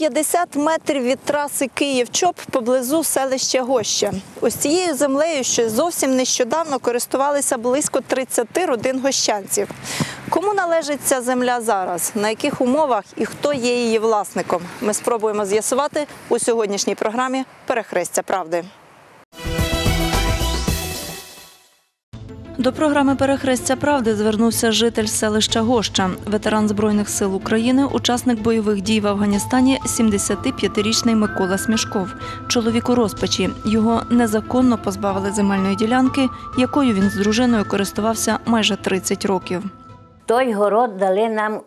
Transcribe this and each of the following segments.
за 50 метрів від траси Київ-Чоп поблизу селища Гоща. Ось цією землею, що зовсім нещодавно користувалися близько 30 родин гощанців. Кому належить ця земля зараз? На яких умовах і хто є її власником? Ми спробуємо з'ясувати у сьогоднішній програмі Перехрестя правди. До програми Перехрестя правди звернувся житель селища Гоща, ветеран Збройних сил України, учасник бойових дій в Афганістані, 75-річний Микола Смішков. Чоловік у розпачі. Його незаконно позбавили земельної ділянки, якою він з дружиною користувався майже 30 років. Той город дали нам,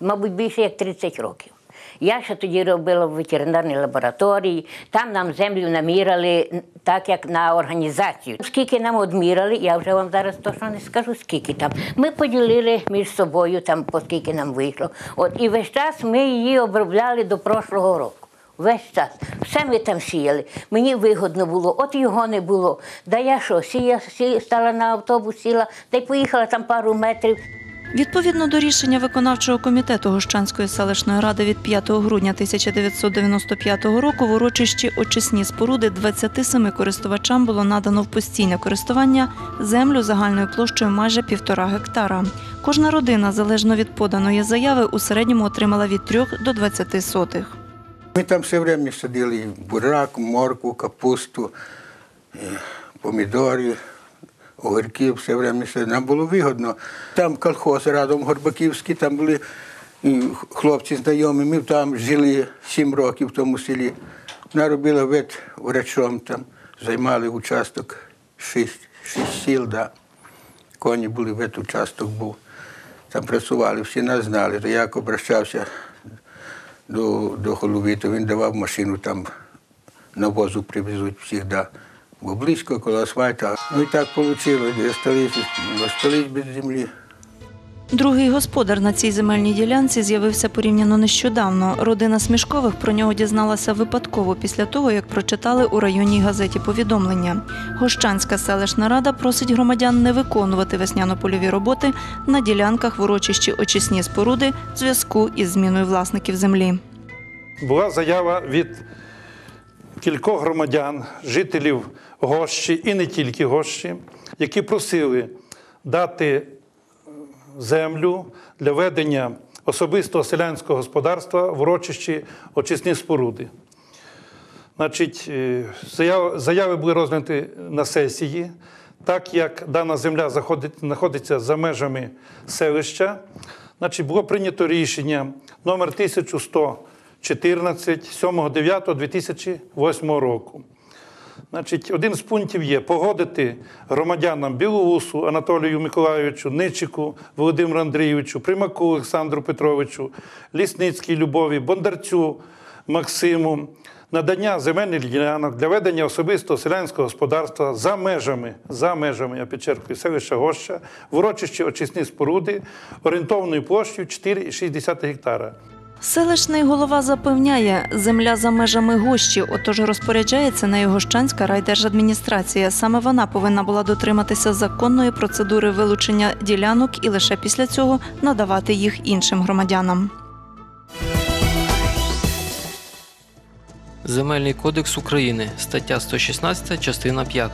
мабуть, більше як 30 років. Я ще тоді робила в ветеринарній лабораторії, там нам землю наміряли так, як на організацію. Скільки нам одміряли, я вже вам зараз точно не скажу, скільки там. Ми поділили між собою, там, по скільки нам вийшло. От, і весь час ми її обробляли до прошлого року. Весь час. Все ми там сіяли. Мені вигодно було, от його не було. Да я що, сія, сія, стала на автобус, сіла, та й поїхала там пару метрів. Відповідно до рішення виконавчого комітету Гощанської селищної ради від 5 грудня 1995 року в урочищі очисні споруди 27 користувачам було надано в постійне користування землю загальною площею майже півтора гектара. Кожна родина, залежно від поданої заяви, у середньому отримала від 3 до 20 сотих. Ми там все время садили бурак, моркву, капусту, е, помідори, огірки, все время. Нам було вигодно. Там колхоз радом Горбаківський, там були хлопці знайомі, ми там жили сім років в тому селі. Вона робила вет врачом, там займали участок шість, шість сіл, да. коні були, вет участок був. Там працювали, всі нас знали. То як обращався до, до голови, то він давав машину там на возу привезуть завжди. Бо близько коло асфальта. Ну і так вийшло, остались, остались без землі. Другий господар на цій земельній ділянці з'явився порівняно нещодавно. Родина Смішкових про нього дізналася випадково після того, як прочитали у районній газеті повідомлення. Гощанська селищна рада просить громадян не виконувати весняно-польові роботи на ділянках в урочищі очисні споруди в зв'язку із зміною власників землі. була заява від кількох громадян, жителів Гощі і не тільки Гощі, які просили дати е, землю для ведення особистого селянського господарства в урочищі очисні споруди. Значить, е, заяви, були розглянуті на сесії. Так як дана земля знаходиться за межами селища, значить, було прийнято рішення номер 1114 7.9.2008 року. Значить, один з пунктів є погодити громадянам Білоусу Анатолію Миколайовичу, Ничику, Володимиру Андрійовичу, Примаку Олександру Петровичу, Лісницькій Любові, Бондарцю Максиму надання земельних ділянок для ведення особистого селянського господарства за межами, за межами, я підчеркую, селища Гоща, в урочищі очисні споруди орієнтовною площею 4,6 гектара. Селищний голова запевняє, земля за межами гощі, отож розпоряджається на його Щанська райдержадміністрація. Саме вона повинна була дотриматися законної процедури вилучення ділянок і лише після цього надавати їх іншим громадянам. Земельний кодекс України, стаття 116, частина 5.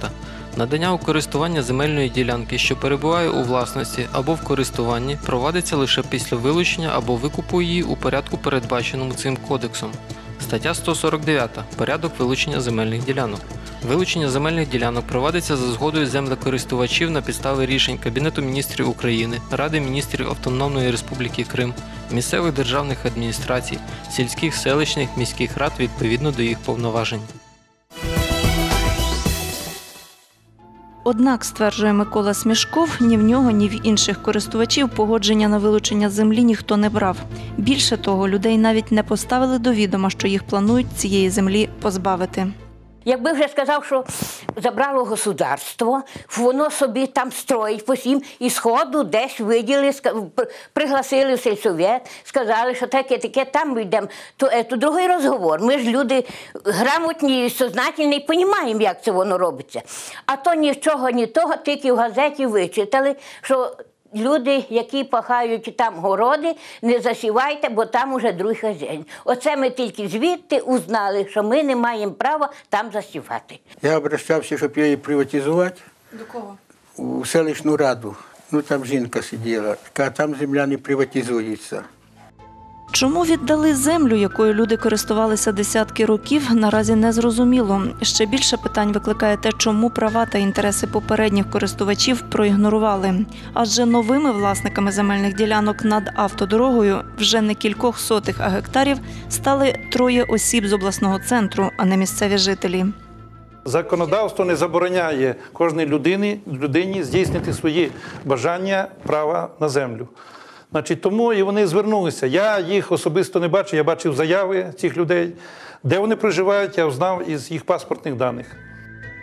Надання у користування земельної ділянки, що перебуває у власності або в користуванні, провадиться лише після вилучення або викупу її у порядку, передбаченому цим кодексом. Стаття 149. Порядок вилучення земельних ділянок. Вилучення земельних ділянок провадиться за згодою землекористувачів на підставі рішень Кабінету міністрів України, Ради міністрів Автономної Республіки Крим, місцевих державних адміністрацій, сільських, селищних, міських рад відповідно до їх повноважень. Однак, стверджує Микола Смішков, ні в нього, ні в інших користувачів погодження на вилучення землі ніхто не брав. Більше того, людей навіть не поставили до відома, що їх планують цієї землі позбавити. Якби вже сказав, що забрало государство, воно собі там строїть по всім, і сходу десь виділи, пригласили в сельсовет, сказали, що таке, таке, там йдемо. То, то другий розговор. Ми ж люди грамотні, сознательні, і розуміємо, як це воно робиться. А то нічого, ні того, тільки в газеті вичитали, що Люди, які пахають там городи, не засівайте, бо там уже другий хазяїн. Оце ми тільки звідти узнали, що ми не маємо права там засівати. Я обращався, щоб її приватизувати До кого? у селищну раду. Ну там жінка сиділа, така там земля не приватизується. Чому віддали землю, якою люди користувалися десятки років, наразі не зрозуміло. Ще більше питань викликає те, чому права та інтереси попередніх користувачів проігнорували. Адже новими власниками земельних ділянок над автодорогою вже не кількох сотих, а гектарів стали троє осіб з обласного центру, а не місцеві жителі. Законодавство не забороняє кожній людині, людині здійснити свої бажання права на землю. Значить, тому і вони звернулися. Я їх особисто не бачив, я бачив заяви цих людей. Де вони проживають, я знав із їх паспортних даних.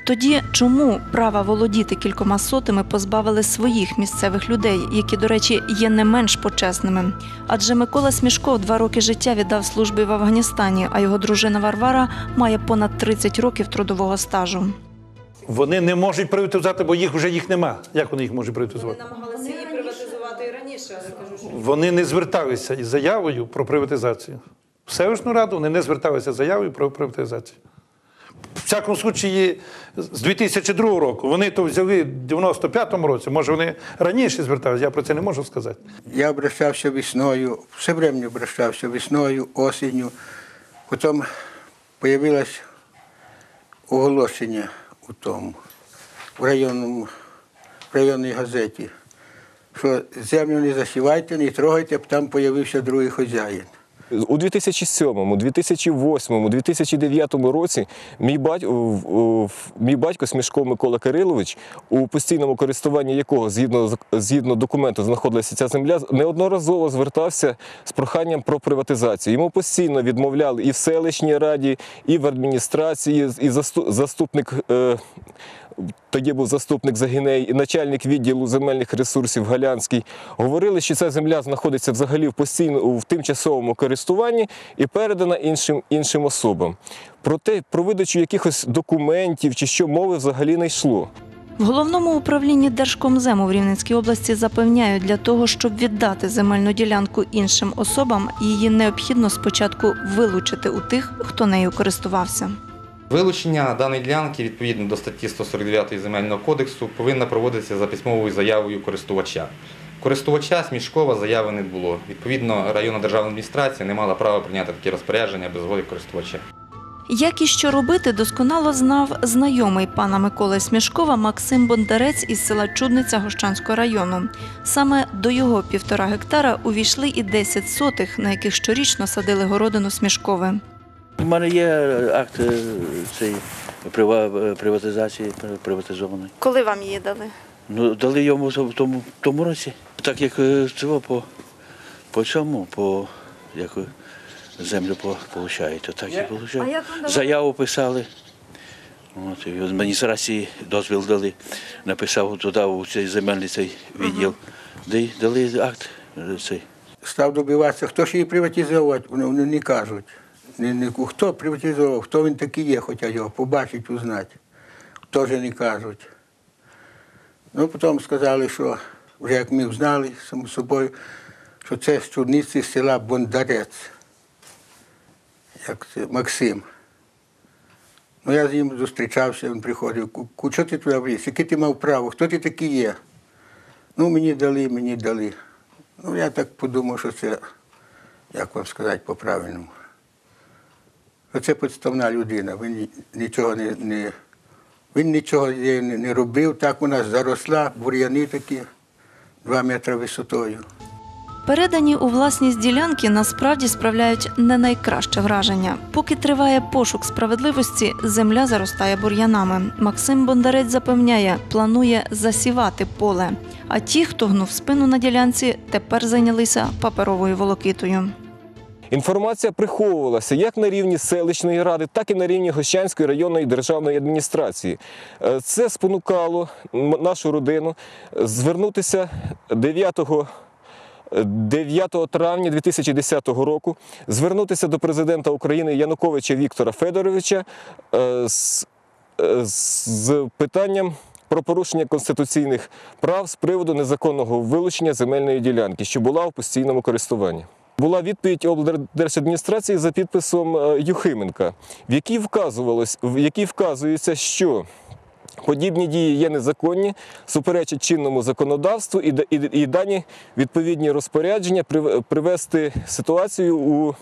Тоді чому права володіти кількома сотими позбавили своїх місцевих людей, які, до речі, є не менш почесними? Адже Микола Смішков два роки життя віддав службі в Афганістані, а його дружина Варвара має понад 30 років трудового стажу. Вони не можуть приватизувати, бо їх вже їх нема. Як вони їх можуть приватизувати? намагалися її приватизувати і раніше, але кажу, що Вони не зверталися із заявою про приватизацію. В селищну раду вони не зверталися з заявою про приватизацію. В всякому случаї, з 2002 року вони то взяли в 95-му році, може вони раніше зверталися, я про це не можу сказати. Я обращався весною, все время обращався весною, осінню. Потім з'явилось оголошення у тому, в, районному, в районній газеті, що землю не засівайте, не трогайте, там з'явився другий хазяїн. У 2007, 2008, 2009 році мій батько, мій батько Смішко Микола Кирилович, у постійному користуванні якого згідно, згідно документу знаходилася ця земля, неодноразово звертався з проханням про приватизацію. Йому постійно відмовляли і в селищній раді, і в адміністрації, і засту- заступник. Тоді був заступник Загіней начальник відділу земельних ресурсів Галянський. Говорили, що ця земля знаходиться взагалі в постійно в тимчасовому користуванні і передана іншим, іншим особам. Проте про видачу якихось документів чи що мови взагалі не йшло. В головному управлінні Держкомзему в Рівненській області запевняють, для того, щоб віддати земельну ділянку іншим особам, її необхідно спочатку вилучити у тих, хто нею користувався. Вилучення даної ділянки відповідно до статті 149 Земельного кодексу повинно проводитися за письмовою заявою користувача. Користувача Смішкова заяви не було. Відповідно, районна державна адміністрація не мала права прийняти такі розпорядження без згоди користувача. Як і що робити, досконало знав знайомий пана Миколи Смішкова Максим Бондарець із села Чудниця Гощанського району. Саме до його півтора гектара увійшли і 10 сотих, на яких щорічно садили городину Смішкове. У мене є акт е, цієї прива- приватизації приватизованої. Коли вам її дали? Ну, дали йому в тому, в тому році. Так як е, цього по, по цьому, по як е, землю по, получають, то так і получають. Заяву писали. От, і в адміністрації дозвіл дали, написав туди у цей земельний цей відділ. Де дали акт е, цей. Став добиватися, хто ж її приватизувати, вони не кажуть. Не, не, хто приватизував, хто він такий є, хоча його побачить, узнати. Теж не кажуть. Ну, потім сказали, що вже як ми знали само собою, що це з чудниці села Бондарець, як це, Максим. Ну, я з ним зустрічався, він приходив, «Ку- ку, що ти туди вліз, яке ти мав право, хто ти такий є? Ну, мені дали, мені дали. Ну, я так подумав, що це, як вам сказати по-правильному. Що це підставна людина. Він нічого не, не, він нічого не, не робив. Так вона заросла, бур'яни такі, два метри висотою. Передані у власність ділянки насправді справляють не найкраще враження. Поки триває пошук справедливості, земля заростає бур'янами. Максим Бондарець запевняє, планує засівати поле. А ті, хто гнув спину на ділянці, тепер зайнялися паперовою волокитою. Інформація приховувалася як на рівні селищної ради, так і на рівні Гощанської районної державної адміністрації. Е, Це спонукало нашу родину звернутися 9 9 травня 2010 року звернутися до президента України Януковича Віктора Федоровича е, з, е, з питанням про порушення конституційних прав з приводу незаконного вилучення земельної ділянки, що була у постійному користуванні. Була відповідь облдержадміністрації за підписом е, Юхименка, в якій вказувалось, в якій вказується, що подібні дії є незаконні, суперечать чинному законодавству і, і, і дані відповідні розпорядження прив- привести ситуацію у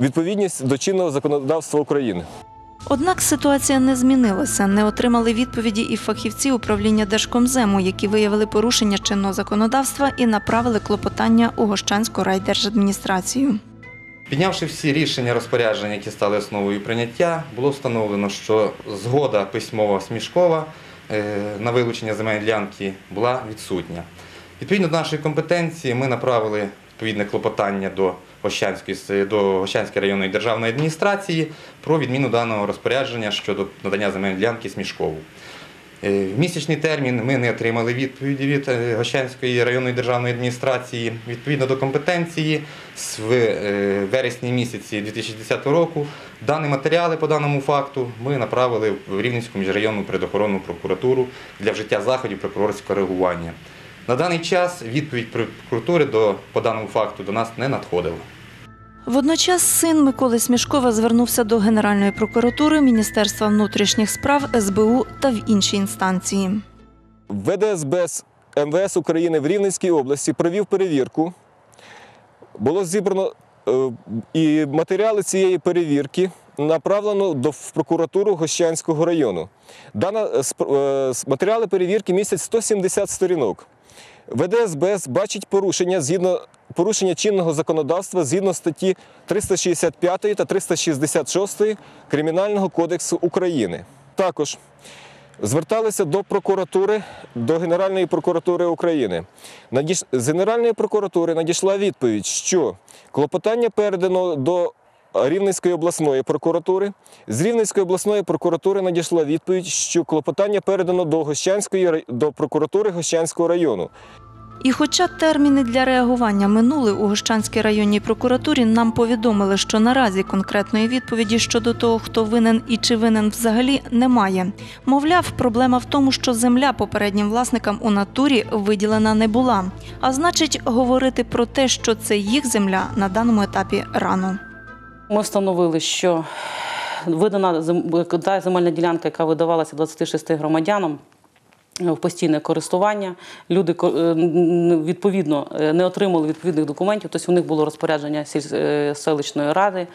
відповідність до чинного законодавства України. Однак ситуація не змінилася. Не отримали відповіді і фахівці управління Держкомзему, які виявили порушення чинного законодавства і направили клопотання у Гощанську райдержадміністрацію. Піднявши всі рішення розпорядження, які стали основою прийняття, було встановлено, що згода письмова смішкова е, на вилучення земельної ділянки була відсутня. Відповідно до нашої компетенції, ми направили відповідне клопотання до Гощанської, районної державної адміністрації про відміну даного розпорядження щодо надання земельної ділянки смішкову. Е, В місячний термін ми не отримали відповіді від е, Гощанської районної державної адміністрації. Відповідно до компетенції, в е, вересні місяці 2010 року дані матеріали по даному факту ми направили в Рівненську міжрайонну предохоронну прокуратуру для вжиття заходів прокурорського реагування. На даний час відповідь прокуратури до, по даному факту до нас не надходила. Водночас син Миколи Смішкова звернувся до Генеральної прокуратури, Міністерства внутрішніх справ, СБУ та в інші інстанції. ВДСБ МВС України в Рівненській області провів перевірку. Було зібрано е, і матеріали цієї перевірки направлено до в прокуратуру Гощанського району. Дана е, е, матеріали перевірки містять 170 сторінок. ВДСБ бачить порушення згідно порушення чинного законодавства згідно статті 365 та 366 Кримінального кодексу України. Також зверталися до прокуратури, до Генеральної прокуратури України. З Генеральної прокуратури надійшла відповідь, що клопотання передано до Рівненської обласної прокуратури. З Рівненської обласної прокуратури надійшла відповідь, що клопотання передано до Гощанської до прокуратури Гощанського району. І хоча терміни для реагування минули у Гощанській районній прокуратурі, нам повідомили, що наразі конкретної відповіді щодо того, хто винен і чи винен взагалі, немає. Мовляв, проблема в тому, що земля попереднім власникам у натурі виділена не була. А значить, говорити про те, що це їх земля на даному етапі рано. Ми встановили, що видана земельна ділянка, яка видавалася 26 громадянам. В постійне користування люди е, відповідно е, не отримали відповідних документів. Тобто у них було розпорядження е, селищної ради.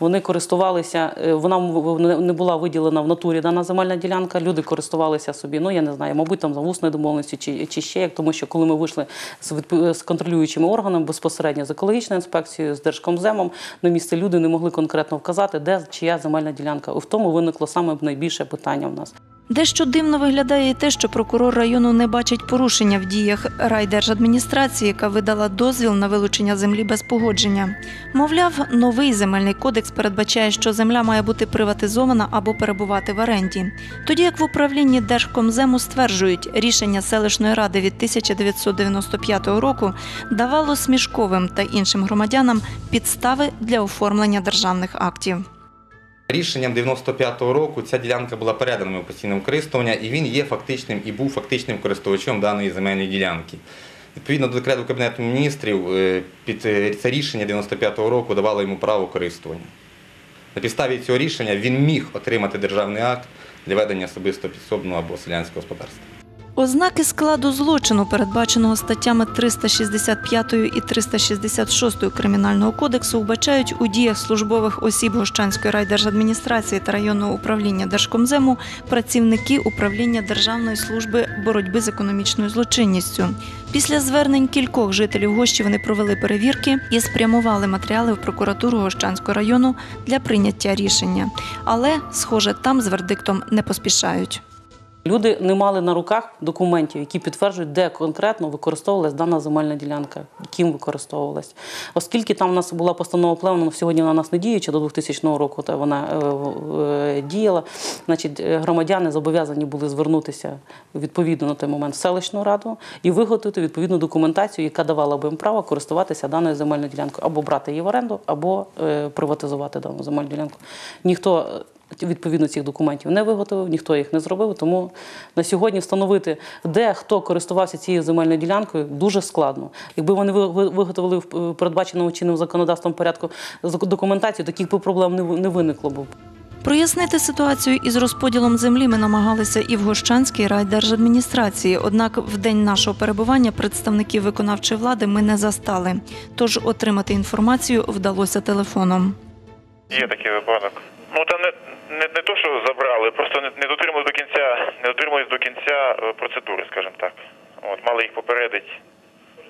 Вони користувалися, е, вона не- була виділена в натурі дана земельна ділянка. Люди користувалися собі. Ну я не знаю, мабуть, там за усною домовленістю чи, чи ще як, тому що коли ми вийшли з, з контролюючими органами безпосередньо з екологічною інспекцією, з Держкомземом на місце люди не могли конкретно вказати, де чия земельна ділянка. В тому виникло саме найбільше питання в нас. Дещо дивно виглядає і те, що прокурор району не бачить порушення в діях райдержадміністрації, яка видала дозвіл на вилучення землі без погодження. Мовляв, новий земельний кодекс передбачає, що земля має бути приватизована або перебувати в оренді. Тоді як в управлінні Держкомзему стверджують, рішення селищної ради від 1995 року давало смішковим та іншим громадянам підстави для оформлення державних актів. Рішенням 95-го року ця ділянка була передана у постійне користування, і він є фактичним і був фактичним користувачем даної земельної ділянки. Відповідно до декрету Кабінету міністрів, е, під е, це рішення 95-го року давало йому право користування. На підставі цього рішення він міг отримати державний акт для ведення особисто підсобного або селянського господарства. Ознаки складу злочину, передбаченого статтями 365 і 366 Кримінального кодексу, вбачають у діях службових осіб Гощанської райдержадміністрації та районного управління Держкомзему працівники управління Державної служби боротьби з економічною злочинністю. Після звернень кількох жителів Гощі вони провели перевірки і спрямували матеріали в прокуратуру Гощанського району для прийняття рішення. Але, схоже, там з вердиктом не поспішають. Люди не мали на руках документів, які підтверджують, де конкретно використовувалась дана земельна ділянка, ким використовувалась. Оскільки там у нас була постанова плевна, сьогодні вона нас не діюча до 2000 року, та вона е, е, діяла. Значить, е, громадяни зобов'язані були звернутися відповідно на той момент в селищну раду і виготовити відповідну документацію, яка давала б їм право користуватися даною земельною ділянкою, або брати її в оренду, або приватизувати дану земельну ділянку. Ніхто відповідно цих документів не виготовив, ніхто їх не зробив. Тому на сьогодні встановити, де хто користувався цією земельною ділянкою, дуже складно. Якби вони ви- ви- виготовили в е, передбаченому чинним законодавством порядку документацію, таких би проблем не ви- не виникло б. Прояснити ситуацію із розподілом землі ми намагалися і в Гощанській райдержадміністрації. Однак в день нашого перебування представників виконавчої влади ми не застали. Тож отримати інформацію вдалося телефоном. Є такий випадок. Ну там не, не, не то, що забрали, просто не, не дотримали до кінця, не дотримались до кінця е, процедури, скажімо так. От, мали їх попередити.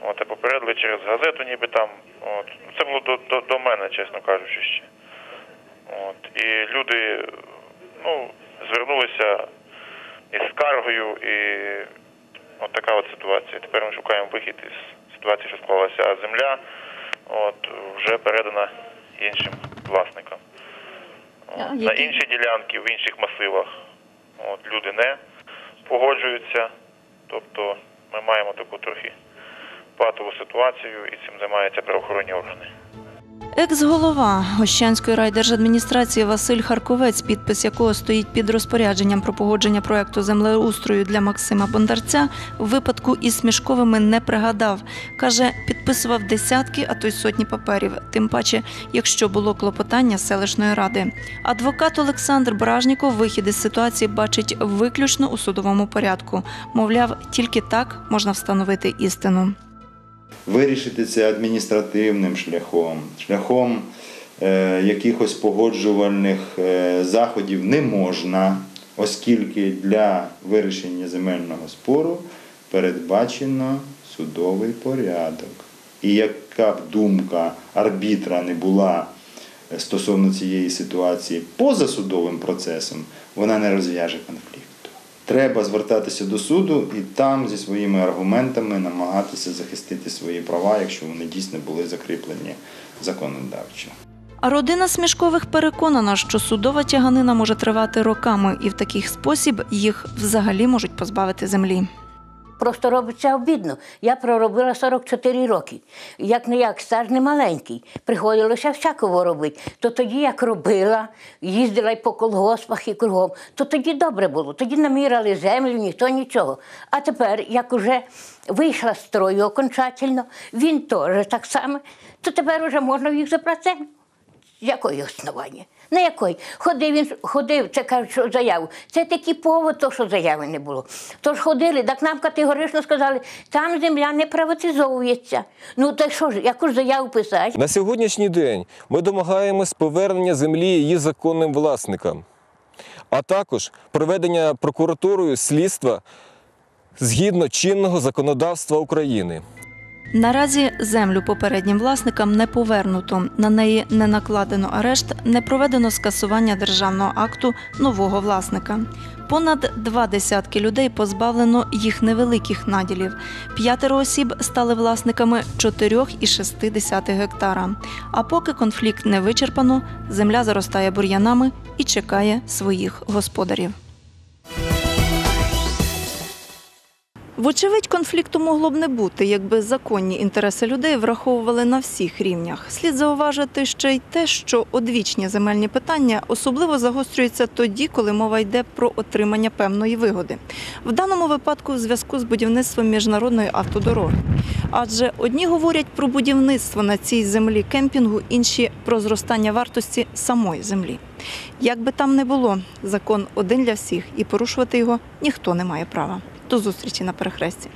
От, а попередили через газету, ніби там. От. Це було до, до, до мене, чесно кажучи, ще. От. І люди ну, звернулися із скаргою, і от така от ситуація. Тепер ми шукаємо вихід із ситуації, що склалася, а земля от, вже передана іншим власникам. От, На інші ділянки в інших масивах от, люди не погоджуються. Тобто ми маємо таку трохи патову ситуацію і цим займаються правоохоронні органи. Екс-голова Гощанської райдержадміністрації Василь Харковець, підпис якого стоїть під розпорядженням про погодження проекту землеустрою для Максима Бондарця, в випадку із Смішковими не пригадав. Каже, підписував десятки, а то й сотні паперів. Тим паче, якщо було клопотання селищної ради. Адвокат Олександр Бражніков вихід із ситуації бачить виключно у судовому порядку. Мовляв, тільки так можна встановити істину. Вирішити це адміністративним шляхом, шляхом е, якихось погоджувальних е, заходів не можна, оскільки для вирішення земельного спору передбачено судовий порядок. І яка б думка арбітра не була е, стосовно цієї ситуації поза судовим процесом, вона не розв'яже конфлікту. Треба звертатися до суду і там зі своїми аргументами намагатися захистити свої права, якщо вони дійсно були закріплені законодавчо. А родина Смішкових переконана, що судова тяганина може тривати роками, і в такий спосіб їх взагалі можуть позбавити землі. Просто робиться обідно. Я проробила 44 роки. Як не як стаж не маленький. Приходилося всякого робити. То тоді як робила, їздила й по колгоспах і кругом, то тоді добре було. Тоді намірали землю, ніхто нічого. А тепер, як уже вийшла з строю окончательно, він теж так само, то тепер уже можна їх забрати землю. Якої основання? На якої? Ходив він, ходив, це кажуть, що заяву. Це такий повод, то, що заяви не було. Тож ходили, так нам категорично сказали, там земля не приватизовується. Ну так що ж, яку ж заяву писати? На сьогоднішній день ми домагаємось повернення землі її законним власникам, а також проведення прокуратурою слідства згідно чинного законодавства України. Наразі землю попереднім власникам не повернуто. На неї не накладено арешт, не проведено скасування державного акту нового власника. Понад два десятки людей позбавлено їх невеликих наділів. П'ятеро осіб стали власниками 4,6 гектара. А поки конфлікт не вичерпано, земля заростає бур'янами і чекає своїх господарів. Вочевидь, конфлікту могло б не бути, якби законні інтереси людей враховували на всіх рівнях. Слід зауважити ще й те, що одвічні земельні питання особливо загострюються тоді, коли мова йде про отримання певної вигоди. В даному випадку в зв'язку з будівництвом міжнародної автодороги. Адже одні говорять про будівництво на цій землі кемпінгу, інші про зростання вартості самої землі. Як би там не було, закон один для всіх, і порушувати його ніхто не має права. До зустрічі на перехресті.